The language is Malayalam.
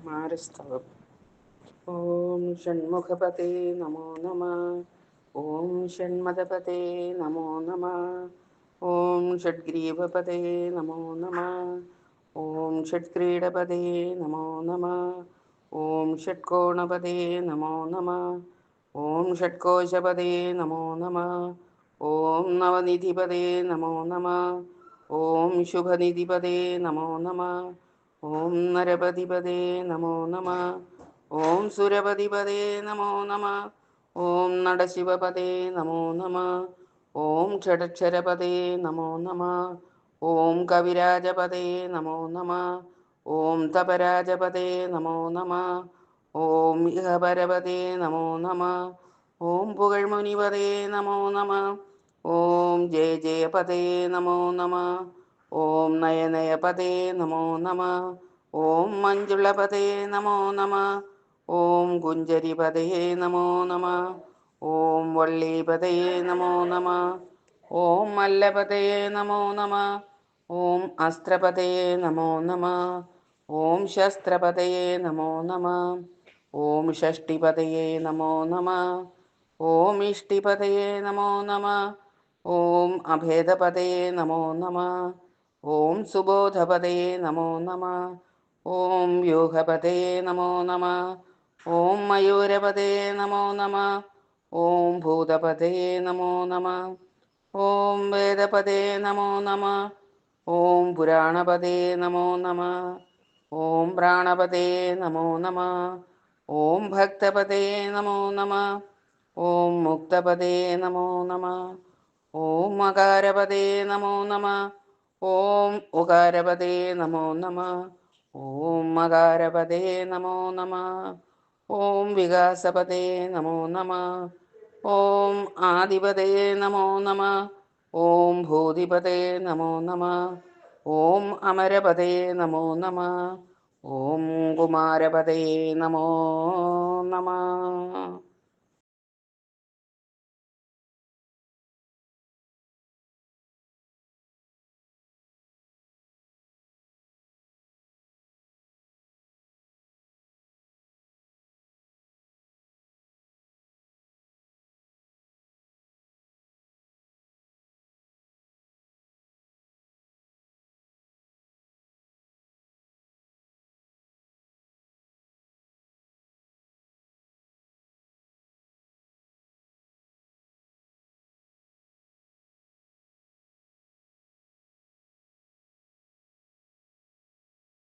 കുമാരസ്തവം ഓം ഷൺമുഖപതേ നമോ നമ ഓം ഷൺമദപതേ നമോ നമ ഓം ഷഡ്ഗ്രീവപതേ നമോ നമ ഓം ഷഡ്ക്രീഡപതേ നമോ നമ ഓം ഷഡ്കോണപതേ നമോ നമ ഓം ഷഡ്കോശപതേ നമോ നമ ഓം നവനിധിപതേ നമോ നമ ഓം ശുഭനിധിപതേ നമോ നമ ഓം നരപതിപതേ നമോ നമ. ഓം സുരപതിപതേ നമോ നമ. ഓം നടശിവപതേ നമോ നമ. ഓം ഷഡക്ഷരപതേ നമോ നമ. ഓം കവിരാജപതേ നമോ നമ. ഓം തപരാജപതേ നമോ നമ. ഓം ഇഹപരപതേ നമോ നമ. ഓം പുകഴ്മുനിപതേ നമോ നമ. ഓം ജയ ജയപതേ നമോ നമ. ഓം നയനയപതേ നമോ നമ ഓം മഞ്ജുളപതേ നമോ നമ ഓം കുഞ്ചരിപതേ നമോ നമ ഓം വള്ളീപതേ നമോ നമ ഓം മല്ലപതേ നമോ നമ ഓം അസ്ത്രപതേ നമോ നമ ഓം ശസ്ത്രപതേ നമോ നമ ഓം ഷഷ്ടിപതയേ നമോ നമ ഓം ഇഷ്ടിപതയേ നമോ നമ ഓം അഭേദപതേ നമോ നമ ഓം സുബോധപതേ നമോ നമ ഓം വ്യൂഹപതേ നമോ നമ ഓം മയൂരപതേ നമോ നമ ഓം ഭൂതപതേ നമോ നമ ഓം വേദപതേ നമോ നമ ഓം പുരാണപതേ നമോ നമ ഓം പ്രാണപതേ നമോ നമ ഓം ഭക്തപതേ നമോ നമ ഓം മുക്തപതേ നമോ നമ ഓം മകാരപതേ നമോ നമ ഓം ഉകാരപതേ നമോ നമ. ഓം മകാരപതേ നമോ നമ. ഓം വികാസപതേ നമോ നമ. ഓം ആദിപതേ നമോ നമ. ഓം ഭൂതിപതേ നമോ നമ. ഓം അമരപതേ നമോ നമ. ഓം കുമാരപതേ നമോ നമ.